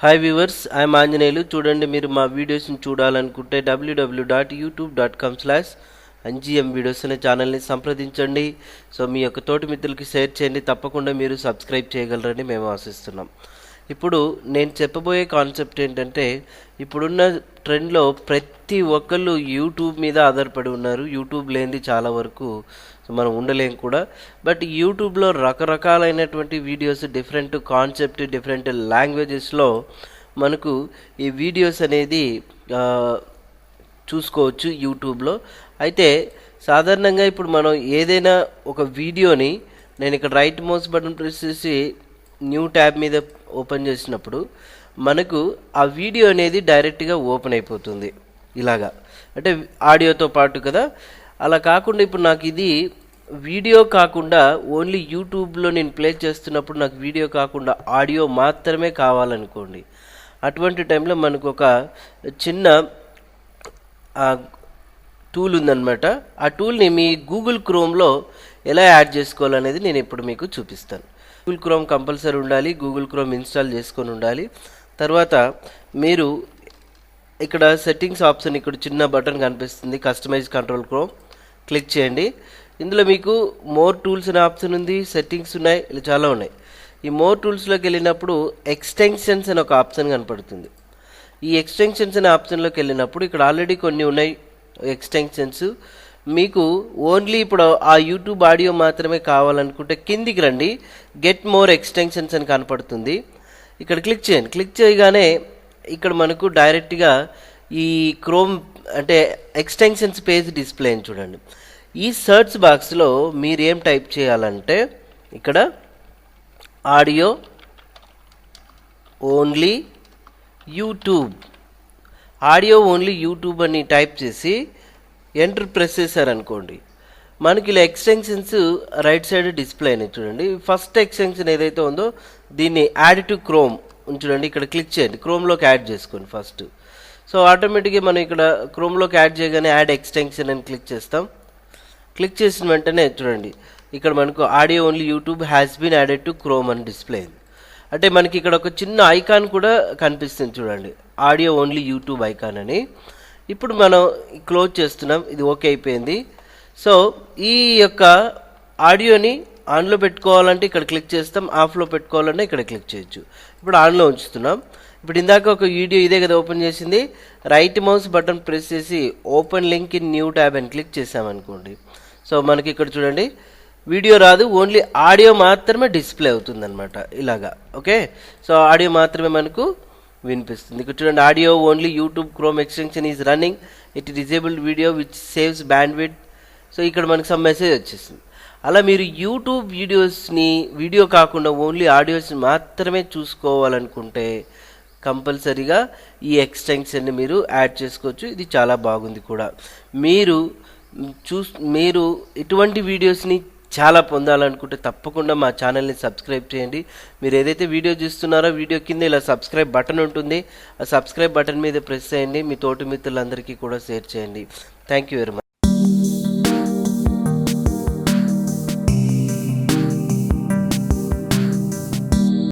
Hi viewers I'm Anjaneyulu చూడండి మీరు మా వీడియోస్ని చూడాలనుకుంటే W W dot YouTube dot com slash NGM videos అనే ఛానల్ని సంప్రదించండి. సో మీ యొక్క తోటి మిత్రులకి షేర్ చేయండి. తప్పకుండా మీరు సబ్స్క్రైబ్ చేయగలరని మేము ఆశిస్తున్నాం. ఇప్పుడు నేను చెప్పబోయే కాన్సెప్ట్ ఏంటంటే ఇప్పుడున్న ట్రెండ్లో ప్రతి ఒక్కళ్ళు యూట్యూబ్ మీద ఆధారపడి ఉన్నారు. యూట్యూబ్ లేనిది చాలా వరకు సో మనం ఉండలేం కూడా. బట్ యూట్యూబ్లో రకరకాలైనటువంటి వీడియోస్ డిఫరెంట్ కాన్సెప్ట్ డిఫరెంట్ లాంగ్వేజెస్లో మనకు ఈ వీడియోస్ అనేది చూసుకోవచ్చు యూట్యూబ్లో అయితే సాధారణంగా ఇప్పుడు మనం ఏదైనా ఒక వీడియోని నేను ఇక్కడ రైట్ మౌస్ బటన్ ప్రెస్ చేసి న్యూ ట్యాబ్ మీద ఓపెన్ చేసినప్పుడు మనకు ఆ వీడియో అనేది డైరెక్ట్గా ఓపెన్ అయిపోతుంది. ఇలాగా. అంటే ఆడియోతో పాటు కదా. అలా కాకుండా ఇప్పుడు నాకు ఇది వీడియో కాకుండా ఓన్లీ యూట్యూబ్లో నేను ప్లే చేస్తున్నప్పుడు నాకు వీడియో కాకుండా ఆడియో మాత్రమే కావాలనుకోండి. అటువంటి టైంలో మనకు ఒక చిన్న టూల్ ఉందన్నమాట. ఆ టూల్ని మీ గూగుల్ క్రోమ్లో ఎలా యాడ్ చేసుకోవాలనేది నేను ఇప్పుడు మీకు చూపిస్తాను. గూగుల్ క్రోమ్ కంపల్సరీ ఉండాలి గూగుల్ క్రోమ్ ఇన్స్టాల్ చేసుకొని ఉండాలి. తర్వాత మీరు ఇక్కడ సెట్టింగ్స్ ఆప్షన్ ఇక్కడ చిన్న బటన్ కనిపిస్తుంది కస్టమైజ్ కంట్రోల్ క్రోమ్. క్లిక్ చేయండి. ఇందులో మీకు మోర్ టూల్స్ అనే ఆప్షన్ ఉంది సెట్టింగ్స్ ఉన్నాయి ఇలా చాలా ఉన్నాయి. ఈ మోర్ టూల్స్లోకి వెళ్ళినప్పుడు ఎక్స్టెన్షన్స్ అనే ఒక ఆప్షన్ కనపడుతుంది. ఈ ఎక్స్టెన్షన్స్ అనే ఆప్షన్లోకి వెళ్ళినప్పుడు ఇక్కడ ఆల్రెడీ కొన్ని ఉన్నాయి ఎక్స్టెన్షన్స్. మీకు ఓన్లీ ఇప్పుడు ఆ యూట్యూబ్ ఆడియో మాత్రమే కావాలనుకుంటే కిందికి రండి. గెట్ మోర్ ఎక్స్టెన్షన్స్ అని కనపడుతుంది. ఇక్కడ క్లిక్ చేయండి. క్లిక్ చేయగానే ఇక్కడ మనకు డైరెక్ట్గా ఈ క్రోమ్ అంటే ఎక్స్టెన్షన్స్ పేజ్ డిస్ప్లే అని చూడండి. ఈ సర్చ్ బాక్స్లో మీరు ఏం టైప్ చేయాలంటే ఇక్కడ audio only YouTube audio only YouTube అని టైప్ చేసి ఎంటర్ ప్రెస్ చేశారనుకోండి. మనకి ఇలా ఎక్స్టెన్షన్స్ రైట్ సైడ్ డిస్ప్లే అయినాయి చూడండి. ఫస్ట్ ఎక్స్టెన్షన్ ఏదైతే ఉందో దీన్ని యాడ్ టు క్రోమ్ చూడండి ఇక్కడ క్లిక్ చేయండి. క్రోమ్లోకి యాడ్ చేసుకోండి ఫస్ట్ సో ఆటోమేటిక్గా మనం ఇక్కడ క్రోమ్లోకి యాడ్ చేయగానే యాడ్ ఎక్స్టెన్షన్ అని క్లిక్ చేస్తాం. క్లిక్ చేసిన వెంటనే చూడండి ఇక్కడ మనకు audio only YouTube has been added to Chrome అని డిస్ప్లే అయింది అంటే మనకి ఇక్కడ ఒక చిన్న ఐకాన్ కూడా కనిపిస్తుంది చూడండి ఆడియో ఓన్లీ యూట్యూబ్ ఐకాన్ అని. ఇప్పుడు మనం క్లోజ్ చేస్తున్నాం ఇది ఓకే అయిపోయింది. సో ఈ యొక్క ఆడియోని ఆన్లో పెట్టుకోవాలంటే ఇక్కడ క్లిక్ చేస్తాం ఆఫ్లో పెట్టుకోవాలంటే ఇక్కడ క్లిక్ చేయొచ్చు. ఇప్పుడు ఆన్లో ఉంచుతున్నాం. ఇప్పుడు ఇందాక ఒక వీడియో ఇదే కదా ఓపెన్ చేసింది. రైట్ మౌస్ బటన్ ప్రెస్ చేసి open link in new tab అని క్లిక్ చేసామనుకోండి సో మనకి ఇక్కడ చూడండి. వీడియో రాదు ఓన్లీ ఆడియో మాత్రమే డిస్ప్లే అవుతుందన్నమాట. ఇలాగా ఓకే? సో ఆడియో మాత్రమే మనకు వినిపిస్తుంది. ఇక్కడ చూడండి audio only YouTube Chrome extension is running. It disabled video which saves bandwidth so ఇక్కడ మనకు సమ్ మెసేజ్ వచ్చేసింది. అలా మీరు యూట్యూబ్ వీడియోస్ని వీడియో కాకుండా ఓన్లీ ఆడియోస్ మాత్రమే చూసుకోవాలనుకుంటే కంపల్సరీగా ఈ ఎక్స్టెన్షన్ని మీరు యాడ్ చేసుకోవచ్చు. ఇది చాలా బాగుంది కూడా. మీరు చూ మీరు ఇటువంటి వీడియోస్ని చాలా పొందాలనుకుంటే తప్పకుండా మా ఛానల్ని సబ్స్క్రైబ్ చేయండి. మీరు ఏదైతే వీడియో చూస్తున్నారో వీడియో కింద ఇలా సబ్స్క్రైబ్ బటన్ ఉంటుంది. ఆ సబ్స్క్రైబ్ బటన్ మీద ప్రెస్ చేయండి. మీ తోటి మిత్రులందరికీ కూడా షేర్ చేయండి. Thank you very much